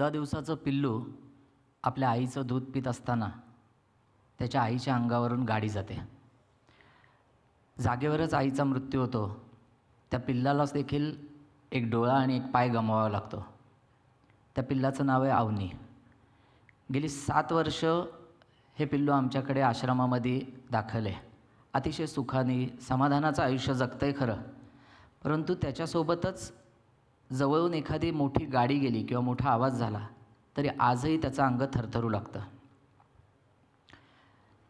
चौदा दिवसाचं पिल्लू आपल्या आईचं दूध पित असताना त्याच्या आईच्या अंगावरून गाडी जाते. जागेवरच आईचा मृत्यू होतो. त्या पिल्लालाच देखील एक डोळा आणि एक पाय गमवावा लागतो. त्या पिल्लाचं नाव आहे अवनी गेली सात वर्ष हे पिल्लू आमच्याकडे आश्रमामध्ये दाखल आहे अतिशय सुखाने समाधानाचं आयुष्य जगतं आहे खरं. परंतु त्याच्यासोबतच जवळून एखादी मोठी गाडी गेली किंवा मोठा आवाज झाला तरी आजही त्याचं अंग थरथरू लागतं.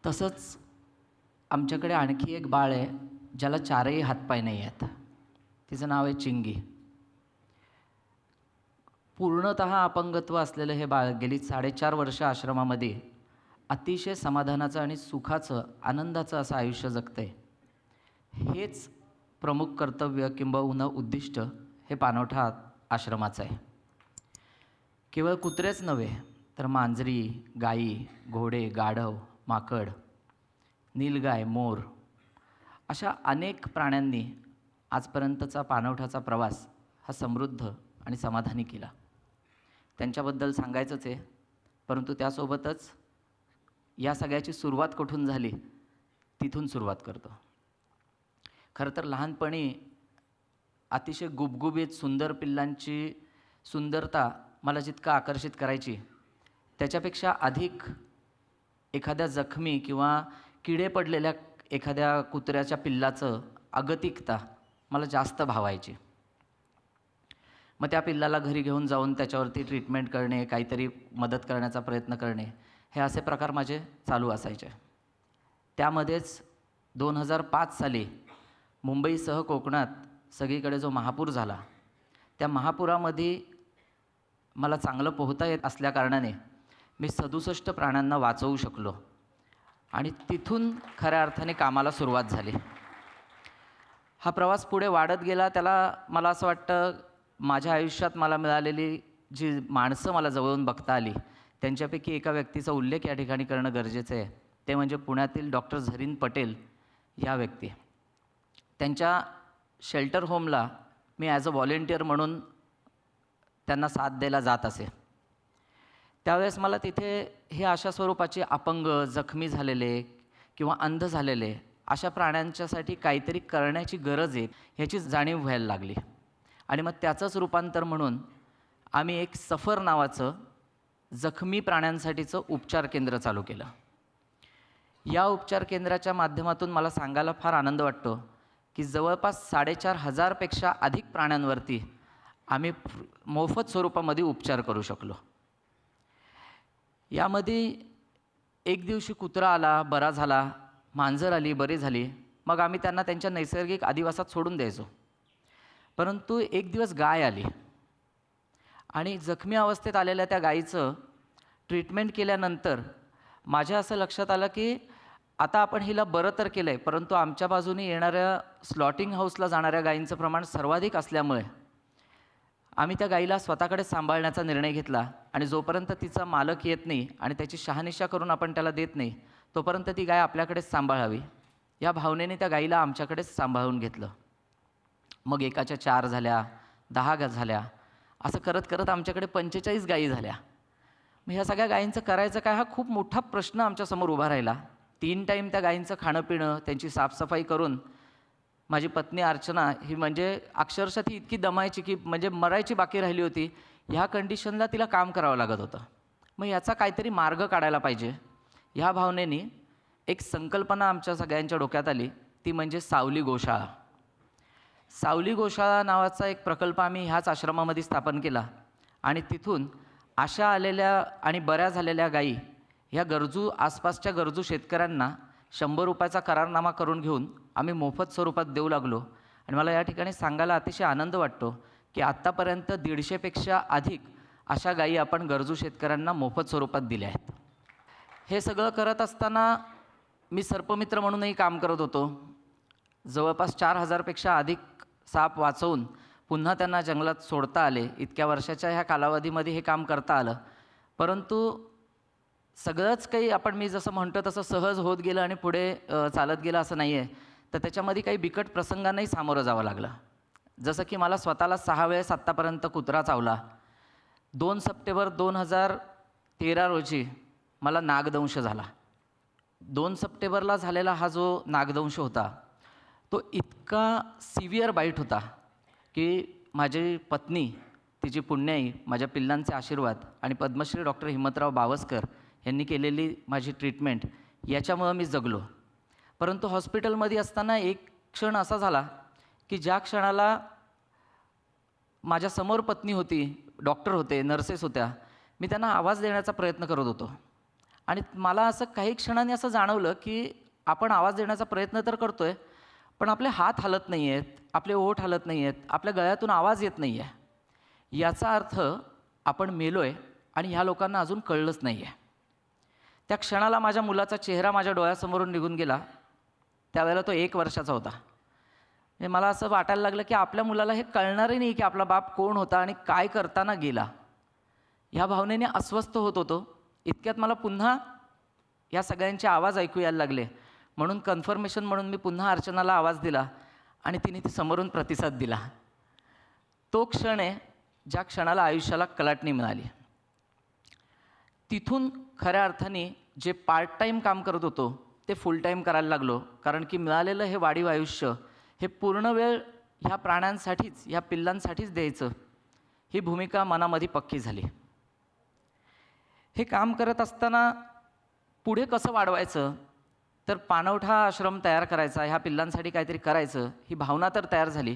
तसंच आमच्याकडे आणखी एक बाळ आहे ज्याला चारही हातपाय नाही आहेत. तिचं नाव आहे चिंगी. पूर्णत अपंगत्व असलेलं हे बाळ गेली साडेचार वर्ष आश्रमामध्ये अतिशय समाधानाचं आणि सुखाचं आनंदाचं असं आयुष्य जगतं आहे हेच प्रमुख कर्तव्य किंबहुना उद्दिष्ट हे पानवठा आश्रमाचं आहे. केवळ कुत्रेच नव्हे तर मांजरी गाई घोडे गाढव माकड नीलगाय मोर अशा अनेक प्राण्यांनी आजपर्यंतचा पाणवठाचा प्रवास हा समृद्ध आणि समाधानी केला. त्यांच्याबद्दल सांगायचंच आहे परंतु त्यासोबतच या सगळ्याची सुरुवात कुठून झाली तिथून सुरुवात करतो. खरं तर लहानपणी अतिशय गुबगुबीत सुंदर पिल्लांची सुंदरता मला जितकं आकर्षित करायची त्याच्यापेक्षा अधिक एखाद्या जखमी किंवा किडे पडलेल्या एखाद्या कुत्र्याच्या पिल्लाचं अगतिकता मला जास्त भावायची. मग त्या पिल्लाला घरी घेऊन जाऊन त्याच्यावरती ट्रीटमेंट करणे काहीतरी मदत करण्याचा प्रयत्न करणे हे असे प्रकार माझे चालू असायचे. त्यामध्येच दोन हजार पाच साली मुंबईसह कोकणात सगळीकडे जो महापूर झाला त्या महापुरामध्ये मला चांगलं पोहता येत असल्याकारणाने मी सदुसष्ट प्राण्यांना वाचवू शकलो आणि तिथून खऱ्या अर्थाने कामाला सुरुवात झाली. हा प्रवास पुढे वाढत गेला त्याला मला असं वाटतं माझ्या आयुष्यात मला मिळालेली जी माणसं मला जवळून बघता आली त्यांच्यापैकी एका व्यक्तीचा उल्लेख या ठिकाणी करणं गरजेचं आहे. ते म्हणजे पुण्यातील डॉक्टर झरीन पटेल या व्यक्ती. त्यांच्या शेल्टर होमला मी ॲज अ व्हॉलेंटियर म्हणून त्यांना साथ द्यायला जात असे. त्यावेळेस मला तिथे हे अशा स्वरूपाचे अपंग जखमी झालेले किंवा अंध झालेले अशा प्राण्यांच्यासाठी काहीतरी करण्याची गरज आहे ह्याची जाणीव व्हायला लागली. आणि मग त्याचंच रूपांतर म्हणून आम्ही एक सफर नावाचं जखमी प्राण्यांसाठीचं उपचार केंद्र चालू केलं. या उपचार केंद्राच्या माध्यमातून मला सांगायला फार आनंद वाटतो. की जवळपास साडेचार हजारपेक्षा अधिक प्राण्यांवरती आम्ही मोफत स्वरूपामध्ये उपचार करू शकलो. यामध्ये एक दिवशी कुत्रा आला बरा झाला मांजर आली बरी झाली. मग आम्ही त्यांना त्यांच्या नैसर्गिक आदिवासात सोडून द्यायचो. परंतु एक दिवस गाय आली. आणि जखमी अवस्थेत आलेल्या त्या गायीचं ट्रीटमेंट केल्यानंतर माझ्या असं लक्षात आलं की आता आपण हिला बरं तर केलं आहे परंतु आमच्या बाजूने येणाऱ्या स्लॉटिंग हाऊसला जाणाऱ्या गायींचं प्रमाण सर्वाधिक असल्यामुळे आम्ही त्या गाईला स्वतःकडे सांभाळण्याचा निर्णय घेतला आणि जोपर्यंत तिचा मालक येत नाही आणि त्याची शहानिशा करून आपण त्याला देत नाही तोपर्यंत ती गाय आपल्याकडेच सांभाळावी. या भावनेने त्या गाईला आमच्याकडेच सांभाळून घेतलं. मग एकाच्या चार झाल्या दहा गा झाल्या असं करत करत आमच्याकडे पंचेचाळीस गायी झाल्या. मग ह्या सगळ्या गायींचं करायचं काय हा खूप मोठा प्रश्न आमच्यासमोर उभा राहिला. तीन टाईम त्या गायींचं खाणं पिणं त्यांची साफसफाई करून माझी पत्नी अर्चना ही म्हणजे अक्षरशः ती इतकी दमायची की म्हणजे मरायची बाकी राहिली होती ह्या कंडिशनला तिला काम करावं लागत होतं. मग याचा काहीतरी मार्ग काढायला पाहिजे. ह्या भावनेने एक संकल्पना आमच्या सगळ्यांच्या डोक्यात आली ती म्हणजे सावली गोशाळा. सावली गोशाळा नावाचा एक प्रकल्प आम्ही ह्याच आश्रमामध्ये स्थापन केला आणि तिथून अशा आलेल्या आणि बऱ्या झालेल्या गायी ह्या गरजू आसपासच्या गरजू शेतकऱ्यांना शंभर रुपयाचा करारनामा करून घेऊन आम्ही मोफत स्वरूपात देऊ लागलो. आणि मला या ठिकाणी सांगायला अतिशय आनंद वाटतो की आत्तापर्यंत दीडशेपेक्षा अधिक अशा गायी आपण गरजू शेतकऱ्यांना मोफत स्वरूपात दिल्या आहेत. हे सगळं करत असताना मी सर्पमित्र म्हणूनही काम करत होतो. जवळपास चार हजारपेक्षा अधिक साप वाचवून पुन्हा त्यांना जंगलात सोडता आले. इतक्या वर्षाच्या ह्या कालावधीमध्ये हे काम करता आलं. परंतु सगळंच काही आपण मी जसं म्हणतो तसं सहज होत गेलं आणि पुढे चालत गेलं असं नाही आहे तर त्याच्यामध्ये काही बिकट प्रसंगांनाही सामोरं जावं लागलं. जसं की मला स्वतःला सहा वेळेस आत्तापर्यंत कुत्रा चावला. दोन सप्टेंबर दोन हजार तेरा रोजी मला नागदंश झाला. दोन सप्टेंबरला झालेला हा जो नागदंश होता तो इतका सिव्हिअर बाईट होता की माझी पत्नी तिची पुण्याई माझ्या पिल्लांचे आशीर्वाद आणि पद्मश्री डॉक्टर हिम्मतराव बावस्कर यांनी केलेली माझी ट्रीटमेंट याच्यामुळं मी जगलो. परंतु हॉस्पिटलमध्ये असताना एक क्षण असा झाला की ज्या क्षणाला माझ्यासमोर पत्नी होती डॉक्टर होते नर्सेस होत्या मी त्यांना आवाज देण्याचा प्रयत्न करत होतो. आणि मला असं काही क्षणांनी असं जाणवलं की आपण आवाज देण्याचा प्रयत्न तर करतो आहे पण आपले हात हलत नाही आहेत आपले ओठ हलत नाही आहेत आपल्या गळ्यातून आवाज येत नाही आहे याचा अर्थ आपण मेलो आहे आणि ह्या लोकांना अजून कळलंच नाही आहे त्या क्षणाला माझ्या मुलाचा चेहरा माझ्या डोळ्यासमोरून निघून गेला. त्यावेळेला तो एक वर्षाचा होता. म्हणजे मला असं वाटायला लागलं की आपल्या मुलाला हे कळणारही नाही की आपला बाप कोण होता आणि काय करताना गेला. ह्या भावनेने अस्वस्थ होत होतो. इतक्यात मला पुन्हा या सगळ्यांचे आवाज ऐकू यायला लागले. म्हणून कन्फर्मेशन म्हणून मी पुन्हा अर्चनाला आवाज दिला आणि तिने ती समोरून प्रतिसाद दिला. तो क्षण आहे ज्या क्षणाला आयुष्याला कलाटणी मिळाली. तिथून खऱ्या अर्थाने जे पार्ट टाईम काम करत होतो ते फुल टाईम करायला लागलो. कारण की मिळालेलं हे वाढीव आयुष्य हे पूर्ण वेळ ह्या प्राण्यांसाठीच ह्या पिल्लांसाठीच द्यायचं. ही भूमिका मनामध्ये पक्की झाली. हे काम करत असताना पुढे कसं वाढवायचं? तर पाणवठा आश्रम तयार करायचा ह्या पिल्लांसाठी काहीतरी करायचं ही भावना तर तयार झाली.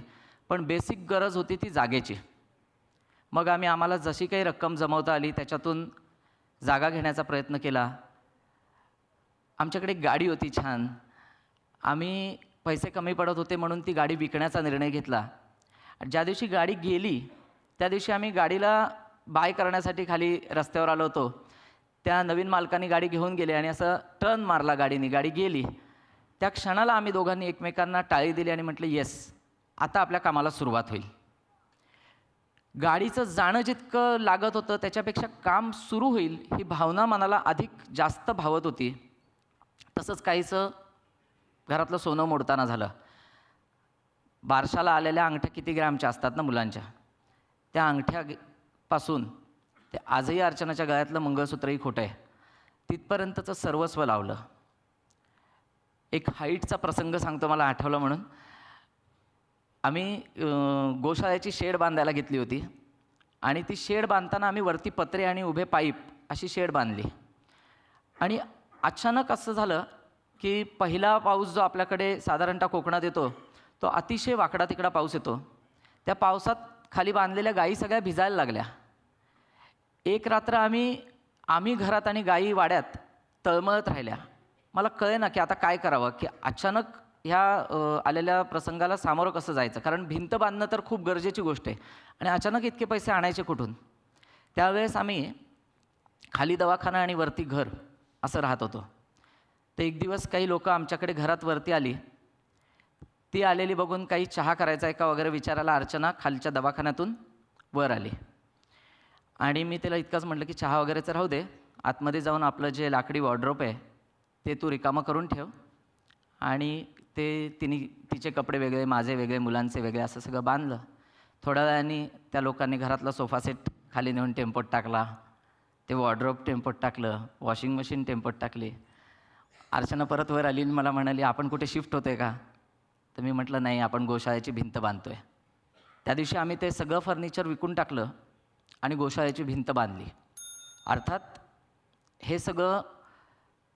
पण बेसिक गरज होती ती जागेची. मग आम्ही आम्हाला जशी काही रक्कम जमवता आली त्याच्यातून जागा घेण्याचा प्रयत्न केला. आमच्याकडे एक गाडी होती छान. आम्ही पैसे कमी पडत होते म्हणून ती गाडी विकण्याचा निर्णय घेतला. ज्या दिवशी गाडी गेली त्या दिवशी आम्ही गाडीला बाय करण्यासाठी खाली रस्त्यावर आलो होतो. त्या नवीन मालकाने गाडी घेऊन गेली आणि असं टर्न मारला गाडीने. गाडी गेली. त्या क्षणाला आम्ही दोघांनी एकमेकांना टाळी दिली आणि म्हटलं येस आता आपल्या कामाला सुरुवात होईल. गाडीचं जाणं जितकं लागत होतं त्याच्यापेक्षा काम सुरू होईल ही भावना मनाला अधिक जास्त भावत होती. तसंच काहीचं घरातलं सोनं मोडताना झालं. बारशाला आलेल्या अंगठ्या किती ग्रॅमच्या असतात ना मुलांच्या? त्या अंगठ्या पासून ते आजही अर्चनाच्या गळ्यातलं मंगळसूत्रही खोटं आहे. तिथपर्यंतचं सर्वस्व लावलं. एक हाईटचा प्रसंग सांगतो मला आठवलं म्हणून. आम्ही गोशाळ्याची शेड बांधायला घेतली होती आणि ती शेड बांधताना आम्ही वरती पत्रे आणि उभे पाईप अशी शेड बांधली. आणि अचानक असं झालं की पहिला पाऊस जो आपल्याकडे साधारणतः कोकणात येतो तो अतिशय वाकडा तिकडा पाऊस येतो. त्या पावसात खाली बांधलेल्या गायी सगळ्या भिजायला लागल्या. एक रात्र आम्ही आम्ही घरात आणि गायी वाड्यात तळमळत राहिल्या. मला कळे ना की आता काय करावं की अचानक ह्या आलेल्या प्रसंगाला सामोरं कसं जायचं? कारण भिंत बांधणं तर खूप गरजेची गोष्ट आहे आणि अचानक इतके पैसे आणायचे कुठून? त्यावेळेस आम्ही खाली दवाखाना आणि वरती घर असं राहत होतो. तर एक दिवस काही लोक आमच्याकडे घरात वरती आली. ती आलेली बघून काही चहा करायचा आहे का वगैरे विचारायला अर्चना खालच्या दवाखान्यातून वर आली. आणि मी तिला इतकंच म्हटलं की चहा वगैरेचं राहू दे. आतमध्ये जाऊन आपलं जे लाकडी वॉर्ड्रोप आहे ते तू रिकामं करून ठेव. आणि ते तिने तिचे कपडे वेगळे माझे वेगळे मुलांचे वेगळे असं सगळं बांधलं. थोड्या वेळाने त्या लोकांनी घरातला सोफा सेट खाली नेऊन टेम्पोत टाकला. ते वॉर्ड्रॉप टेम्पोत टाकलं वॉशिंग मशीन टेम्पोत टाकली. अर्चना परत वर आली आणि मला म्हणाली आपण कुठे शिफ्ट होतोय का? तर मी म्हटलं नाही आपण गोशाळेची भिंत बांधतोय. त्या दिवशी आम्ही ते सगळं फर्निचर विकून टाकलं आणि गोशाळेची भिंत बांधली. अर्थात हे सगळं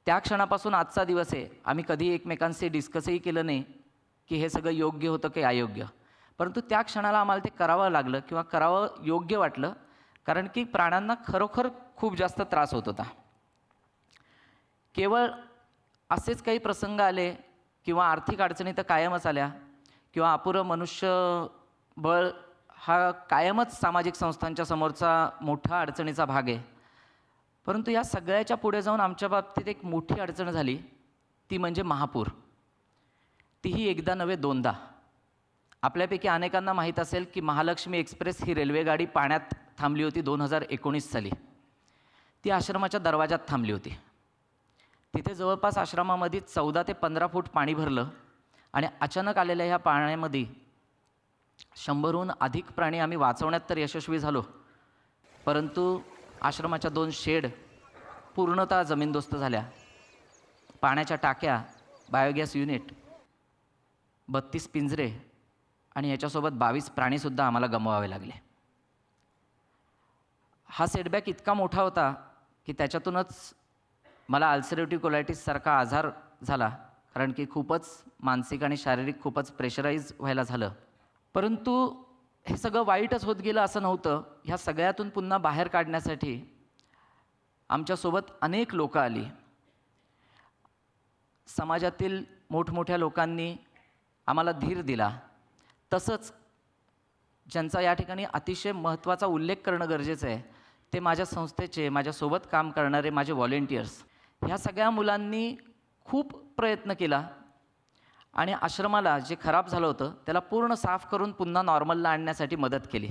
त्या क्षणापासून आजचा दिवस आहे. आम्ही कधी एकमेकांशी डिस्कसही केलं नाही की हे सगळं योग्य होतं की अयोग्य. परंतु त्या क्षणाला आम्हाला ते करावं लागलं किंवा करावं योग्य वाटलं कारण की प्राण्यांना खरोखर खूप जास्त त्रास होत होता. केवळ असेच काही प्रसंग आले किंवा आर्थिक अडचणी तर कायमच आल्या किंवा अपुरं मनुष्यबळ हा कायमच सामाजिक संस्थांच्या समोरचा मोठा अडचणीचा भाग आहे. परंतु या सगळ्याच्या पुढे जाऊन आमच्या बाबतीत एक मोठी अडचण झाली ती म्हणजे महापूर. तीही एकदा नव्हे दोनदा. आपल्यापैकी अनेकांना माहीत असेल की महालक्ष्मी एक्सप्रेस ही रेल्वेगाडी पाण्यात थांबली होती दोन हजार एकोणीस साली. ती आश्रमाच्या दरवाजात थांबली होती. तिथे जवळपास आश्रमामध्ये चौदा ते पंधरा फूट पाणी भरलं आणि अचानक आलेल्या ह्या पाण्यामध्ये शंभरहून अधिक प्राणी आम्ही वाचवण्यात तर यशस्वी झालो. परंतु आश्रमाच्या दोन शेड पूर्णतः जमीनदोस्त झाल्या. पाण्याच्या टाक्या बायोगॅस युनिट बत्तीस पिंजरे आणि याच्यासोबत बावीस प्राणीसुद्धा आम्हाला गमवावे लागले. हा सेटबॅक इतका मोठा होता की त्याच्यातूनच मला अल्सरेटिव्ह कोलायटिससारखा आजार झाला कारण की खूपच मानसिक आणि शारीरिक खूपच प्रेशराईज व्हायला झालं. परंतु हे सगळं वाईटच होत गेलं असं नव्हतं. ह्या सगळ्यातून पुन्हा बाहेर काढण्यासाठी आमच्यासोबत अनेक लोकं आली. समाजातील मोठमोठ्या लोकांनी आम्हाला धीर दिला. तसंच ज्यांचा या ठिकाणी अतिशय महत्त्वाचा उल्लेख करणं गरजेचं आहे ते माझ्या संस्थेचे माझ्यासोबत काम करणारे माझे व्हॉलेंटियर्स ह्या सगळ्या मुलांनी खूप प्रयत्न केला आणि आश्रमाला जे खराब झालं होतं त्याला पूर्ण साफ करून पुन्हा नॉर्मलला आणण्यासाठी मदत केली.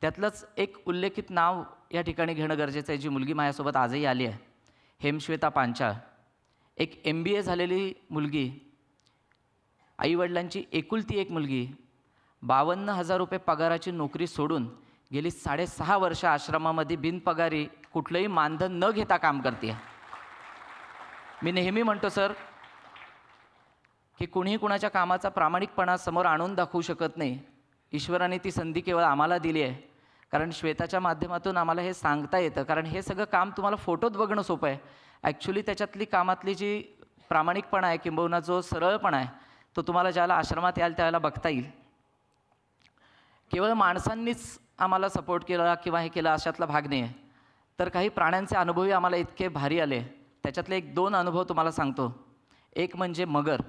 त्यातलंच एक उल्लेखित नाव या ठिकाणी घेणं गरजेचं आहे जी मुलगी माझ्यासोबत आजही आली आहे हेमश्वेता पांचाळ. एक एम बी ए झालेली मुलगी आईवडिलांची एकुलती एक मुलगी. बावन्न हजार रुपये पगाराची नोकरी सोडून गेली साडेसहा वर्ष आश्रमामध्ये बिनपगारी कुठलंही मानधन न घेता काम करते मी नेहमी म्हणतो सर की कुणीही कुणाच्या कामाचा प्रामाणिकपणा समोर आणून दाखवू शकत नाही. ईश्वराने ती संधी केवळ आम्हाला दिली आहे. कारण श्वेताच्या माध्यमातून आम्हाला हे सांगता येतं. कारण हे सगळं काम तुम्हाला फोटोत बघणं सोपं आहे. ॲक्च्युली त्याच्यातली कामातली जी प्रामाणिकपणा आहे किंबहुना जो सरळपणा आहे तो तुम्हाला ज्याला आश्रमात याल त्यावेळेला बघता येईल. केवळ माणसांनीच आम्हाला सपोर्ट केला किंवा हे केलं अशातला भाग नाही आहे तर काही प्राण्यांचे अनुभवही आम्हाला इतके भारी आले. त्याच्यातले एक दोन अनुभव तुम्हाला सांगतो. एक म्हणजे मगर.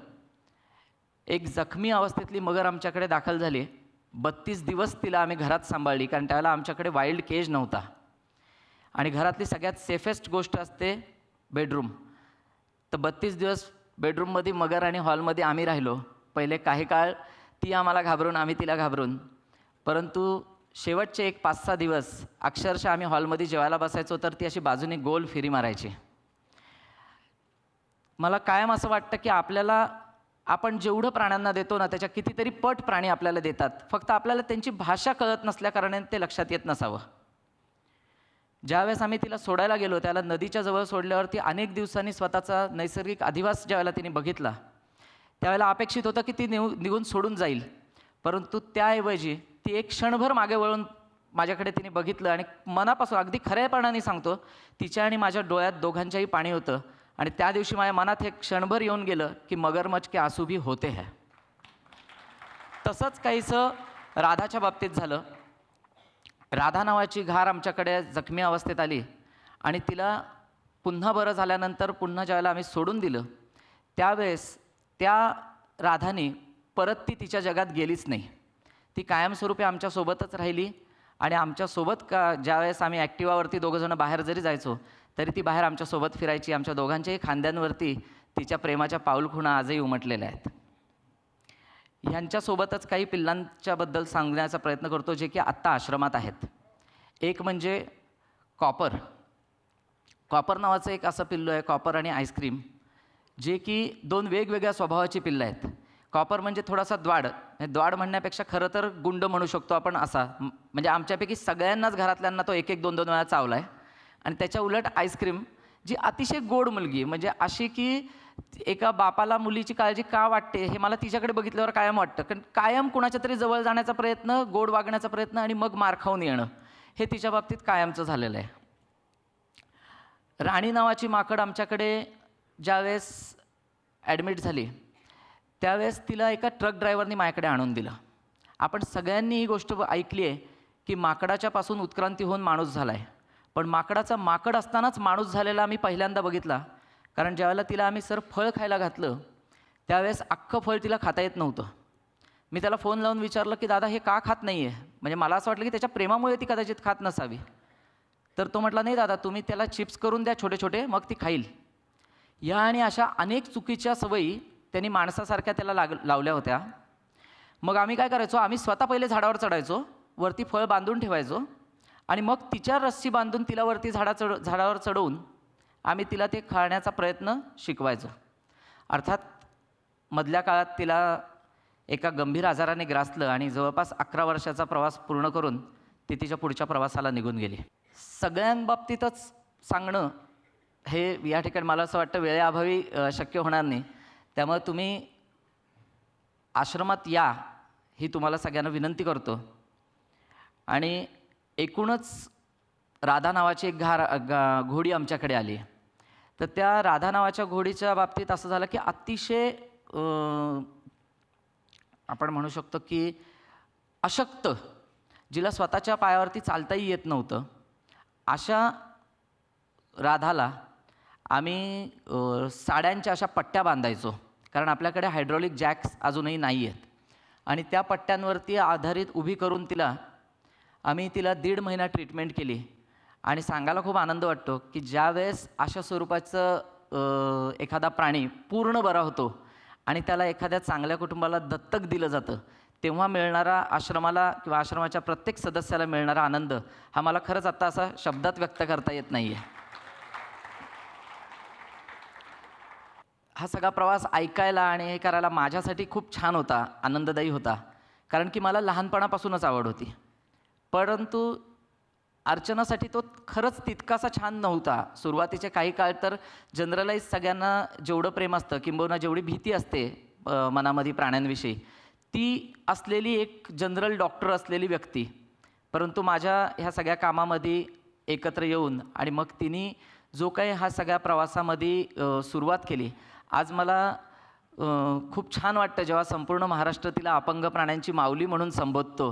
एक जखमी अवस्थेतली मगर आमच्याकडे दाखल झाली. बत्तीस दिवस तिला आम्ही घरात सांभाळली कारण त्यावेळेला आमच्याकडे वाईल्ड केज नव्हता. आणि घरातली सगळ्यात सेफेस्ट गोष्ट असते बेडरूम तर बत्तीस दिवस बेडरूममध्ये मगर आणि हॉलमध्ये आम्ही राहिलो. पहिले काही काळ ती आम्हाला घाबरून आम्ही तिला घाबरून. परंतु शेवटचे एक पाच सहा दिवस अक्षरशः आम्ही हॉलमध्ये जेवायला बसायचो तर ती अशी बाजूने गोल फेरी मारायची. मला कायम असं वाटतं की आपल्याला आपण जेवढं प्राण्यांना देतो ना त्याच्या कितीतरी पट प्राणी आपल्याला देतात. फक्त आपल्याला त्यांची भाषा कळत नसल्याकारणाने ते लक्षात येत नसावं. ज्यावेळेस आम्ही तिला सोडायला गेलो त्याला नदीच्या जवळ सोडल्यावरती अनेक दिवसांनी स्वतःचा नैसर्गिक अधिवास ज्यावेळेला तिने बघितला त्यावेळेला अपेक्षित होतं की ती निघू निघून सोडून जाईल. परंतु त्याऐवजी ती एक क्षणभर मागे वळून माझ्याकडे तिने बघितलं आणि मनापासून अगदी खऱ्यापणाने सांगतो तिच्या आणि माझ्या डोळ्यात दोघांच्याही पाणी होतं आणि त्या दिवशी माझ्या मनात हे क्षणभर येऊन गेलं की मगरमच्छ के आंसू होते है. तसंच काहीसं राधाच्या बाबतीत झालं. राधा नावाची घार आमच्याकडे जखमी अवस्थेत आली आणि तिला पुन्हा बरं झाल्यानंतर पुन्हा ज्यावेळेला आम्ही सोडून दिलं त्यावेळेस त्या राधाने परत ती तिच्या जगात गेलीच नाही. ती कायमस्वरूपी आमच्यासोबतच राहिली आणि आमच्यासोबत का ज्यावेळेस आम्ही ॲक्टिवावरती दोघंजणं बाहेर जरी जायचो तरी ती बाहेर आमच्यासोबत फिरायची आमच्या दोघांच्याही खांद्यांवरती तिच्या प्रेमाच्या पाऊलखुणा आजही उमटलेल्या आहेत. ह्यांच्यासोबतच काही पिल्लांच्याबद्दल सांगण्याचा प्रयत्न करतो जे की आत्ता आश्रमात आहेत. एक म्हणजे कॉपर. कॉपर नावाचं एक असं पिल्लू आहे कॉपर आणि आईस्क्रीम जे की दोन वेगवेगळ्या स्वभावाची पिल्लं आहेत. कॉपर म्हणजे थोडासा द्वाड. द्वाड म्हणण्यापेक्षा खरं तर गुंड म्हणू शकतो आपण असा. म्हणजे आमच्यापैकी सगळ्यांनाच घरातल्यांना तो एक एक दोन दोन वेळा चावला आहे आणि त्याच्या उलट आईस्क्रीम जी अतिशय गोड मुलगी म्हणजे अशी की एका बापाला मुलीची काळजी का वाटते हे मला तिच्याकडे बघितल्यावर कायम वाटतं. कारण कायम कुणाच्या तरी जवळ जाण्याचा प्रयत्न गोड वागण्याचा प्रयत्न आणि मग मार खाऊन येणं हे तिच्या बाबतीत कायमचं झालेलं आहे. राणी नावाची माकड आमच्याकडे ज्यावेळेस ॲडमिट झाली त्यावेळेस तिला एका ट्रक ड्रायव्हरनी माझ्याकडे आणून दिलं. आपण सगळ्यांनी ही गोष्ट ऐकली आहे की माकडाच्यापासून उत्क्रांती होऊन माणूस झाला आहे पण माकडाचा माकड असतानाच माणूस झालेला आम्ही पहिल्यांदा बघितला. कारण ज्यावेळेला तिला आम्ही सर फळ खायला घातलं त्यावेळेस अख्खं फळ तिला खाता येत नव्हतं. मी त्याला फोन लावून विचारलं की दादा हे का खात नाही आहे म्हणजे मला असं वाटलं की त्याच्या प्रेमामुळे ती कदाचित खात नसावी. तर तो म्हटला नाही दादा तुम्ही त्याला चिप्स करून द्या छोटे छोटे मग ती खाईल. या आणि अशा अनेक चुकीच्या सवयी त्यांनी माणसासारख्या त्याला लाग लावल्या होत्या. मग आम्ही काय करायचो? आम्ही स्वतः पहिले झाडावर चढायचो वरती फळ बांधून ठेवायचो आणि मग तिच्या रस्सी बांधून तिला वरती झाडा चढ झाडावर चढवून आम्ही तिला ते खाण्याचा प्रयत्न शिकवायचो. अर्थात मधल्या काळात तिला एका गंभीर आजाराने ग्रासलं आणि जवळपास अकरा वर्षाचा प्रवास पूर्ण करून ती तिच्या पुढच्या प्रवासाला निघून गेली. सगळ्यांबाबतीतच सांगणं हे या ठिकाणी मला असं वाटतं वेळेअभावी शक्य होणार नाही. त्यामुळे तुम्ही आश्रमात या ही तुम्हाला सगळ्यांना विनंती करतो. आणि एकूणच राधा नावाची एक घार गा घोडी आमच्याकडे आली. तर त्या राधा नावाच्या घोडीच्या बाबतीत असं झालं की अतिशय आपण म्हणू शकतो की अशक्त जिला स्वतःच्या पायावरती चालताही येत नव्हतं. अशा राधाला आम्ही साड्यांच्या अशा पट्ट्या बांधायचो. कारण आपल्याकडे हायड्रॉलिक जॅक्स अजूनही नाही आहेत. आणि त्या पट्ट्यांवरती आधारित उभी करून तिला आम्ही तिला दीड महिना ट्रीटमेंट केली. आणि सांगायला खूप आनंद वाटतो की ज्यावेळेस अशा स्वरूपाचं एखादा प्राणी पूर्ण बरा होतो आणि त्याला एखाद्या चांगल्या कुटुंबाला दत्तक दिलं जातं तेव्हा मिळणारा आश्रमाला किंवा आश्रमाच्या प्रत्येक सदस्याला मिळणारा आनंद हा मला खरंच आत्ता असा शब्दात व्यक्त करता येत नाही आहे हा सगळा प्रवास ऐकायला आणि हे करायला माझ्यासाठी खूप छान होता आनंददायी होता. कारण की मला लहानपणापासूनच आवड होती. परंतु अर्चनासाठी तो खरंच तितकासा छान नव्हता. सुरुवातीचे काही काळ तर जनरलाईज सगळ्यांना जेवढं प्रेम असतं किंबहुना जेवढी भीती असते मनामध्ये प्राण्यांविषयी ती असलेली एक जनरल डॉक्टर असलेली व्यक्ती परंतु माझ्या ह्या सगळ्या कामामध्ये एकत्र येऊन आणि मग तिने जो काही हा सगळ्या प्रवासामध्ये सुरुवात केली. आज मला खूप छान वाटतं जेव्हा संपूर्ण महाराष्ट्र तिला अपंग प्राण्यांची माऊली म्हणून संबोधतो.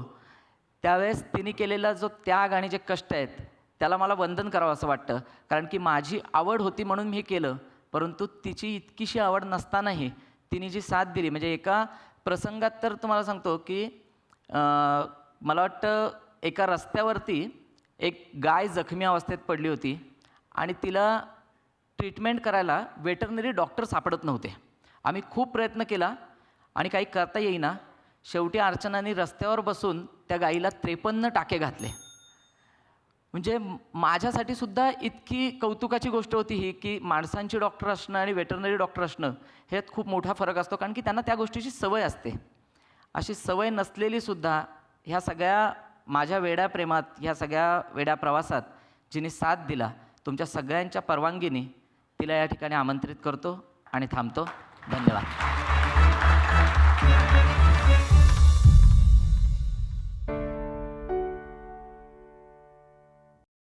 त्यावेळेस तिने केलेला जो त्याग आणि जे कष्ट आहेत त्याला मला वंदन करावं असं वाटतं. कारण की माझी आवड होती म्हणून मी केलं परंतु तिची इतकीशी आवड नसतानाही तिने जी साथ दिली म्हणजे एका प्रसंगात तर तुम्हाला सांगतो की मला वाटतं एका रस्त्यावरती एक गाय जखमी अवस्थेत पडली होती आणि तिला ट्रीटमेंट करायला वेटरनरी डॉक्टर सापडत नव्हते. आम्ही खूप प्रयत्न केला आणि काही करता येईना शेवटी अर्चनाने रस्त्यावर बसून त्या गाईला त्रेपन्न टाके घातले. म्हणजे माझ्यासाठी सुद्धा इतकी कौतुकाची गोष्ट होती ही की माणसांची डॉक्टर असणं आणि वेटरनरी डॉक्टर असणं ह्यात खूप मोठा फरक असतो कारण की त्यांना त्या गोष्टीची सवय असते. अशी सवय नसलेली सुद्धा ह्या सगळ्या माझ्या वेड्या प्रेमात ह्या सगळ्या वेड्या प्रवासात जिने साथ दिला तुमच्या सगळ्यांच्या परवानगीने तिला या ठिकाणी आमंत्रित करतो आणि थांबतो. धन्यवाद.